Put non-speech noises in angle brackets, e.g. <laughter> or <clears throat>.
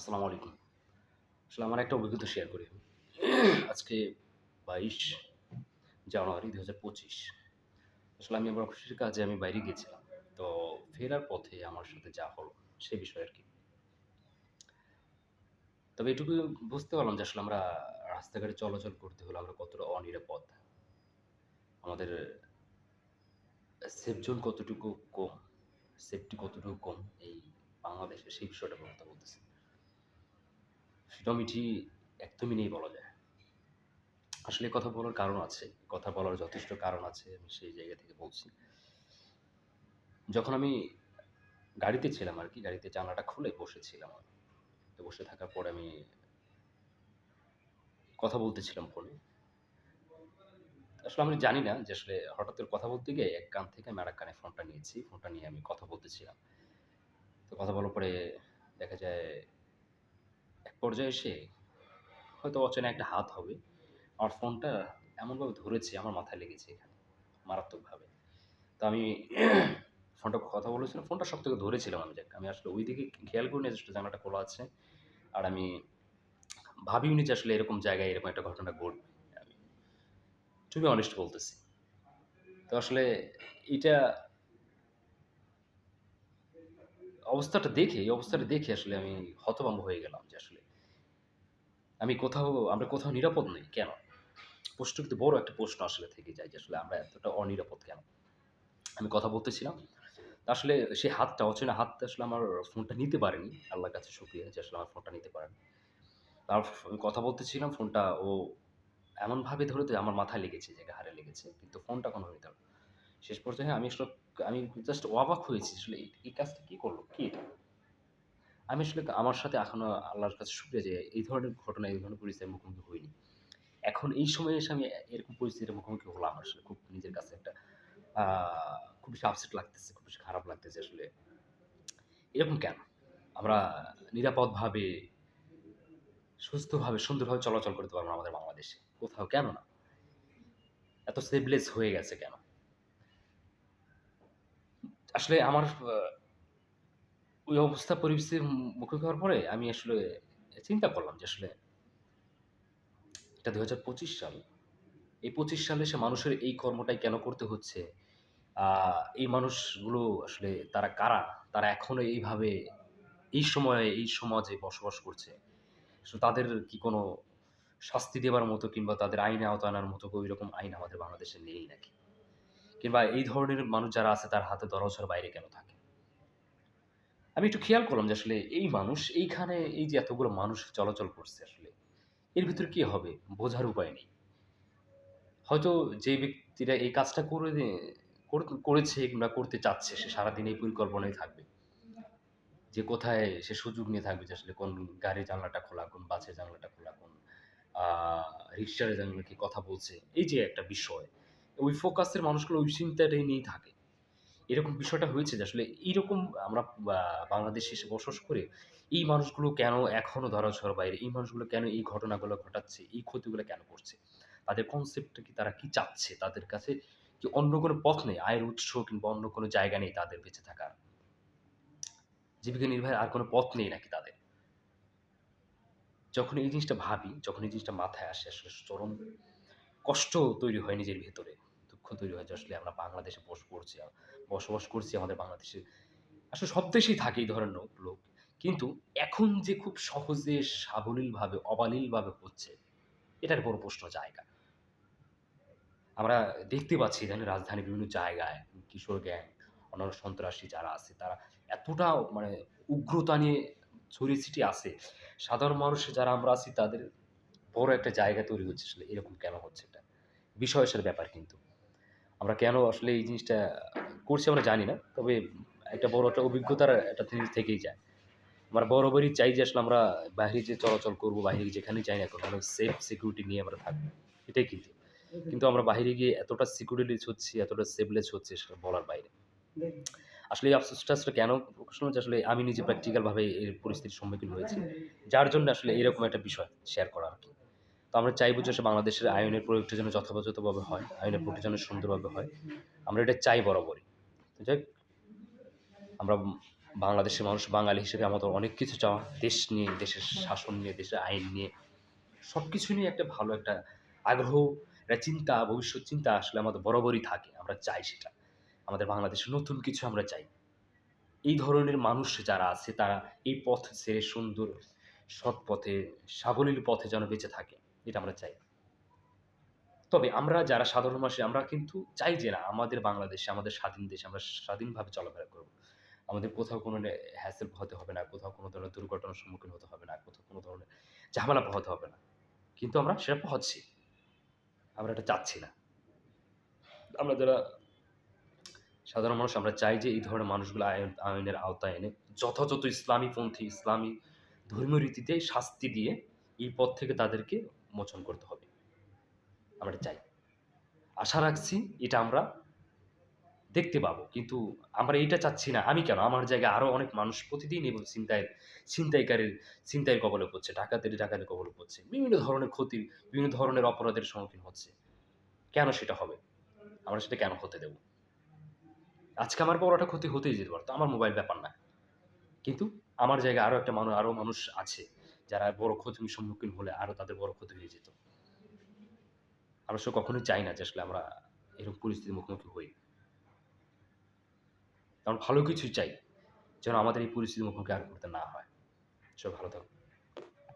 আসসালামু আলাইকুম। আসলে আমার একটা অভিজ্ঞতা শেয়ার করি আজকে বাইশ জানুয়ারি দু হাজার পঁচিশ। আসলে আমি আমার অফিসের কাজে আমি বাইরে গিয়েছিলাম। তো ফেরার পথে আমার সাথে যা হলো, সে বিষয়ে আর কি। তবে এটুকু বুঝতে পারলাম যে আসলে আমরা রাস্তাঘাটে চলাচল করতে হলে আমরা কতটা অনিরাপদ। আমাদের সেফ জোন কতটুকু কম সেফটি কতটুকু কম, এই বাংলাদেশে সেই বিষয়টা কথা বলতেছি। ফ্রিডমিটি একদমই নেই বলা যায়। আসলে কথা বলার কারণ আছে কথা বলার যথেষ্ট কারণ আছে, আমি সেই জায়গা থেকে বলছি। যখন আমি গাড়িতে ছিলাম আর কি, গাড়িতে জানলাটা খুলে বসেছিলাম আমি। তো বসে থাকার পরে আমি কথা বলতেছিলাম ফোনে। আসলে আমি জানি না যে আসলে হঠাৎ করে কথা বলতে গিয়ে এক কান থেকে আমি আরেক কানে ফোনটা নিয়েছি, ফোনটা নিয়ে আমি কথা বলতেছিলাম। তো কথা বলার পরে দেখা যায় এক পর্যায়ে এসে হয়তো অচেনা একটা হাত হবে। আমার ফোনটা এমনভাবে ধরেছে, আমার মাথায় লেগেছে এখানে, মারাত্মকভাবে। তো আমি <clears throat> ফোনটা কথা বলেছিলাম, ফোনটা সব থেকে ধরেছিলাম আমি আমি আসলে ওই দিকে খেয়াল করিনি যে জানালাটা খোলা আছে। আর আমি ভাবিওনি যে আসলে এরকম জায়গায় এরকম একটা ঘটনা ঘটবে, আমি টু বি অনেস্ট বলতেছি। তো আসলে এটা অবস্থাটা দেখে, এই অবস্থাটা দেখে আসলে আমি হতভম্ব হয়ে গেলাম যে আসলে আমি কোথাও, আমরা কোথাও নিরাপদ নেই, কেন? প্রশ্ন কিন্তু বড় একটা প্রশ্ন আসলে থেকে যায় যে আসলে আমরা এতটা অনিরাপদ কেন? আমি কথা বলতেছিলাম, আসলে সেই হাতটা, অচেনা হাতটা আসলে আমার ফোনটা নিতে পারেনি, আল্লাহর কাছে শুক্রিয়া যে আসলে আমার ফোনটা নিতে পারেনি। তার আমি কথা বলতেছিলাম, ফোনটা ও এমনভাবে ধরে তো আমার মাথায় লেগেছে যে হারে লেগেছে, কিন্তু ফোনটা কোনো নিতে পারল না। শেষ পর্যায়ে আমি আসলে আমি জাস্ট অবাক হয়েছি আসলে এই- কাজটা কী করল? কি এটা? আমি আসলে আমার সাথে এখনও আল্লাহর কাছে শুক্রিয়া যে এই ধরনের ঘটনা, এই ধরনের পরিস্থিতির মুখোমুখি হইনি। এখন এই সময়ে এসে আমি এরকম পরিস্থিতির মুখোমুখি হলাম আসলে খুব নিজের কাছে একটা খুব বেশি আপসেট লাগতেছে, খুব বেশি খারাপ লাগতেছে আসলে। এরকম কেন? আমরা নিরাপদভাবে, সুস্থভাবে, সুন্দরভাবে চলাচল করতে পারব আমাদের বাংলাদেশে। কোথাও কেন না? এত সেভলেস হয়ে গেছে কেন? আসলে আমার ওই অবস্থা, পরিস্থিতির মুখোমুখি হওয়ার পরে আমি আসলে চিন্তা করলাম যে আসলে এটা দু হাজার পঁচিশ সাল। এই পঁচিশ সালে সে মানুষের এই কর্মটাই কেন করতে হচ্ছে? এই মানুষগুলো আসলে তারা কারা? তারা এখনও এইভাবে, এই সময়ে, এই সমাজে বসবাস করছে। তাদের কি কোনো শাস্তি দেবার মতো কিংবা তাদের আইনে আওতায় আনার মতো ওই রকম আইন আমাদের বাংলাদেশে নেই নাকি? কিংবা এই ধরনের মানুষ যারা আছে, তার হাতে দরজার বাইরে কেন থাকে? আমি একটু খেয়াল করলাম যে আসলে এই মানুষ, এইখানে এই যে এতগুলো মানুষ চলাচল করছে আসলে, এর ভিতরে কি হবে? বোঝার উপায় নেই। হয়তো যে ব্যক্তিরা এই কাজটা করে করেছে কিংবা করতে চাচ্ছে, সে সারাদিন এই পরিকল্পনায় থাকবে। যে কোথায় সে সুযোগ নিয়ে থাকবে যে আসলে কোন গাড়ির জানলাটা খোলা, কোন বাসের জানলাটা খোলা, কোন রিক্সার জানলা কি কথা বলছে, এই যে একটা বিষয়। ওই ফোকাসের মানুষগুলো ওই চিন্তাটাই নিয়েই থাকে। এরকম বিষয়টা হয়েছে যে আসলে এইরকম আমরা বাংলাদেশে এসে বসবাস করে এই মানুষগুলো কেন এখনও ধরাছোঁয়ার বাইরে? এই মানুষগুলো কেন এই ঘটনাগুলো ঘটাচ্ছে? এই ক্ষতিগুলো কেন করছে? তাদের কনসেপ্টটা কি, তারা কি চাচ্ছে? তাদের কাছে কি অন্য কোনো পথ নেই? আয়ের উৎস কিংবা অন্য কোনো জায়গা নেই তাদের বেঁচে থাকার। জীবিকা নির্বাহের আর কোনো পথ নেই নাকি তাদের? যখন এই জিনিসটা ভাবি, যখন এই জিনিসটা মাথায় আসে, আসলে চরম কষ্ট তৈরি হয় নিজের ভেতরে। তৈরি হয় যে আসলে আমরা বাংলাদেশে বস করছি বসবাস করছি, আমাদের বাংলাদেশে আসলে সব দেশেই থাকে এই ধরনের লোক কিন্তু এখন যে খুব সহজে, সাবলীলভাবে, অবালীলভাবে হচ্ছে, এটার বড় প্রশ্ন জায়গা। আমরা দেখতে পাচ্ছি এখানে রাজধানীর বিভিন্ন জায়গায় কিশোর গ্যাং, অন্যান্য সন্ত্রাসী যারা আছে, তারা এতটা মানে উগ্রতা নিয়ে ছড়িয়ে ছিটিয়ে আছে। সাধারণ মানুষ যারা আমরা আছি, তাদের বড় একটা জায়গা তৈরি হচ্ছে, আসলে এরকম কেন হচ্ছে এটা? বিষয় ব্যাপার কিন্তু। আমরা কেন আসলে এই জিনিসটা করছি আমরা জানি না। তবে একটা বড় একটা অভিজ্ঞতার একটা জিনিস থেকেই যায়। আমরা বরাবরই চাই যে আসলে আমরা বাইরে যে চলাচল করব বাইরে যেখানে যাই না কোনো সেফ সিকিউরিটি নিয়ে আমরা থাকব। এটাই কিন্তু। কিন্তু আমরা বাইরে গিয়ে এতটা সিকিউরিটিলেস হচ্ছি এতটা সেফলেস হচ্ছে সেটা বলার বাইরে। আসলে এই আফসোসটা আসলে কেন হলো যে আসলে আমি নিজে প্র্যাকটিক্যালভাবে এই পরিস্থিতির সম্মুখীন হয়েছি? যার জন্য আসলে এরকম একটা বিষয় শেয়ার করা আর কি। তো আমরা চাইব যে বাংলাদেশের আইনের প্রয়োগটা যেন যথাযথভাবে হয়, আইনের প্রয়োগটা যেন সুন্দরভাবে হয়। আমরা এটা চাই বরাবরই। যাই আমরা বাংলাদেশের মানুষ, বাঙালি হিসেবে আমাদের অনেক কিছু চাওয়া, দেশ নিয়ে, দেশের শাসন নিয়ে, দেশের আইন নিয়ে সব কিছু নিয়ে একটা ভালো একটা আগ্রহ, একটা চিন্তা, ভবিষ্যৎ চিন্তা আসলে আমাদের বরাবরই থাকে। আমরা চাই সেটা। আমাদের বাংলাদেশে নতুন কিছু আমরা চাই। এই ধরনের মানুষ যারা আছে, তারা এই পথ ছেড়ে সুন্দর সৎ পথে, সাবলীল পথে যেন বেঁচে থাকে। এটা আমরা চাই। তবে আমরা যারা সাধারণ মানুষ, আমরা কিন্তু চাই যে না, আমাদের বাংলাদেশে, আমাদের স্বাধীন দেশে আমরা স্বাধীনভাবে চলাফেরা করব। আমাদের কোথাও কোনো হ্যাসেল হতে হবে না, কোথাও কোনো ধরনের দুর্ঘটনার সম্মুখীন হতে হবে না, কোথাও কোনো ধরনের ঝামেলা পোহাতে হবে না। কিন্তু আমরা সেটা পোহাচ্ছি। আমরা এটা চাচ্ছি না। আমরা যারা সাধারণ মানুষ, আমরা চাই যে এই ধরনের মানুষগুলো আইন, আইনের আওতায় এনে যথাযথ ইসলামী পন্থী, ইসলামী ধর্মীয় রীতিতে শাস্তি দিয়ে এই পথ থেকে তাদেরকে মোচন করতে হবে। আমরা চাই। আশা রাখছি এটা আমরা দেখতে পাবো। কিন্তু আমরা এটা চাচ্ছি না। আমি কেন? আমার জায়গায় আরও অনেক মানুষ প্রতিদিন এবং চিন্তায় ছিনতাইকারীর ছিনতাইয়ের কবলে পড়ছে, ডাকাতের ডাকাতের কবলে পড়ছে। বিভিন্ন ধরনের ক্ষতি, বিভিন্ন ধরনের অপরাধের সম্মুখীন হচ্ছে। কেন সেটা হবে? আমরা সেটা কেন হতে দেব? আজকে আমার বড় একটা ক্ষতি হতেই যেতে পারতো আমার মোবাইল ব্যাপার না। কিন্তু আমার জায়গায় আরও একটা মানুষ আরও মানুষ আছে। যারা বড় ক্ষতির সম্মুখীন হলে আরও তাদের বড় ক্ষতি হয়ে যেত। আমরা সে কখনোই চাই না যে আসলে আমরা এরকম পরিস্থিতির মুখোমুখি হই। কারণ ভালো কিছু চাই যেন আমাদের এই পরিস্থিতির মুখোমুখি আর করতে না হয়। সব ভালো থাকুন।